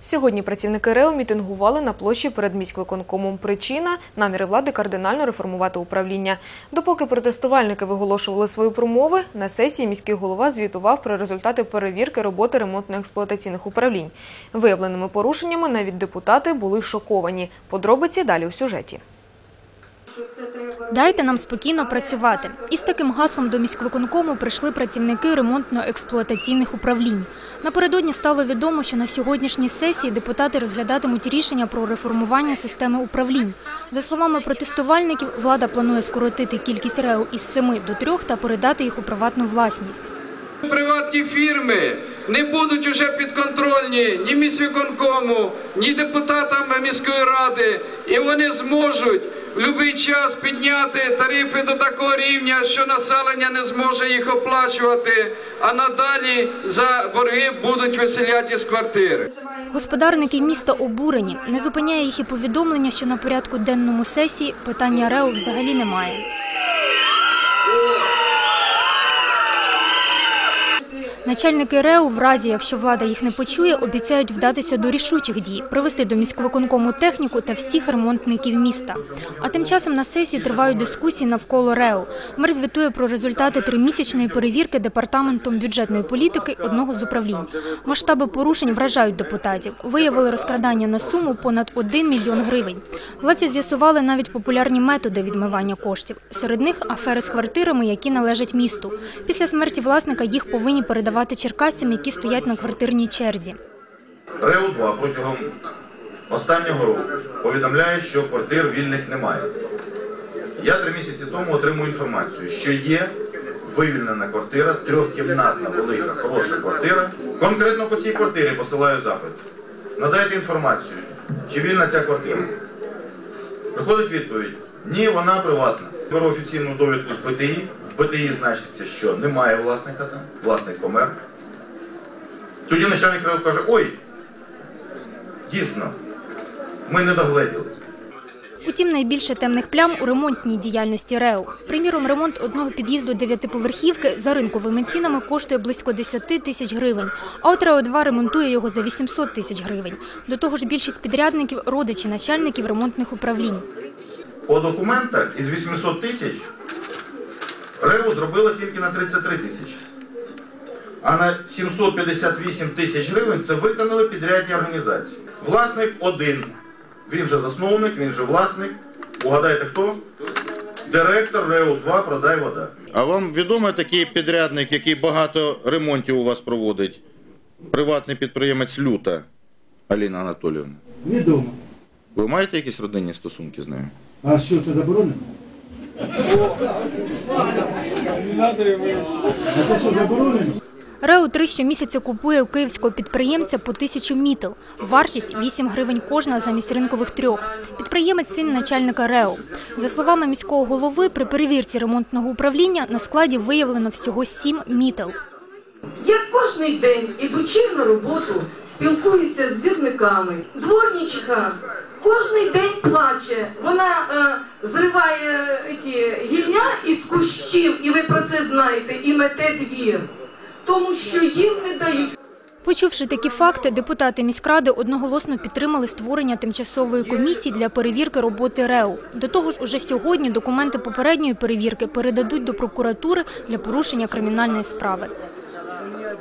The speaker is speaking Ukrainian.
Сьогодні працівники РЕО мітингували на площі перед міськвиконкомом. Причина – наміри влади кардинально реформувати управління. Допоки протестувальники виголошували свої промови, на сесії міський голова звітував про результати перевірки роботи ремонтно-експлуатаційних управлінь. Виявленими порушеннями навіть депутати були шоковані. Подробиці далі у сюжеті. Дайте нам спокійно працювати. Із таким гаслом до міськвиконкому прийшли працівники ремонтно-експлуатаційних управлінь. Напередодні стало відомо, що на сьогоднішній сесії депутати розглядатимуть рішення про реформування системи управлінь. За словами протестувальників, влада планує скоротити кількість РЕО із 7 до 3 та передати їх у приватну власність. Приватні фірми не будуть уже підконтрольні ні міськвиконкому, ні депутатам міської ради, і вони зможуть в будь-який час підняти тарифи до такого рівня, що населення не зможе їх оплачувати, а надалі за борги будуть виселяти з квартири. Господарники міста обурені. Не зупиняє їх і повідомлення, що на порядку денному сесії питання РЕО взагалі немає. Начальники РЕУ, в разі, якщо влада їх не почує, обіцяють вдатися до рішучих дій, привести до міськвиконкому техніку та всіх ремонтників міста. А тим часом на сесії тривають дискусії навколо РЕУ. Мер звітує про результати тримісячної перевірки департаментом бюджетної політики одного з управлінь. Масштаби порушень вражають депутатів. Виявили розкрадання на суму понад 1 мільйон гривень. Владці з'ясували навіть популярні методи відмивання коштів. Серед них афери з квартирами, які належать місту. Після смерті власника їх повинні передавати черкасцям, які стоять на квартирній черзі. РЕУ-2 протягом останнього року повідомляє, що квартир вільних немає. Я три місяці тому отримую інформацію, що є вивільнена квартира, трьохкімнатна, велика, хороша квартира. Конкретно по цій квартирі посилаю запит. Надайте інформацію, чи вільна ця квартира. Приходить відповідь: ні, вона приватна. Беру офіційну довідку з БТІ. В БТІ значиться, що немає власника там, власник помер. Тоді начальник РЕО каже, ой, дійсно, ми не догледіли. Утім, найбільше темних плям у ремонтній діяльності РЕУ. Приміром, ремонт одного під'їзду дев'ятиповерхівки за ринковими цінами коштує близько 10 тисяч гривень, а от РЕО-2 ремонтує його за 800 тисяч гривень. До того ж, більшість підрядників – родичі начальників ремонтних управлінь. По документах із 800 тисяч РЕУ зробила тільки на 33 тисячі. А на 758 тисяч гривень це виконали підрядні організації. Власник один. Він же засновник, він же власник. Угадайте хто? Директор РЕУ-2 продай вода. А вам відомий такий підрядник, який багато ремонтів у вас проводить? Приватний підприємець Люта Аліна Анатоліївна. Відомо. Ви маєте якісь родинні стосунки з нею? А що це заборонено? А це що заборонено? РЕО-3 щомісяця купує у київського підприємця по тисячу мітл. Вартість 8 гривень кожна замість ринкових трьох. Підприємець – син начальника РЕО. За словами міського голови, при перевірці ремонтного управління на складі виявлено всього 7 мітл. Я кожний день, ідучи на роботу, спілкуюся з двірниками. Дворнічиха кожний день плаче. Вона е, зриває ті гілля із кущів, і ви про це знаєте, і мете двір. Тому що їм не дають. Почувши такі факти, депутати міськради одноголосно підтримали створення тимчасової комісії для перевірки роботи РЕУ. До того ж, уже сьогодні документи попередньої перевірки передадуть до прокуратури для порушення кримінальної справи. dünya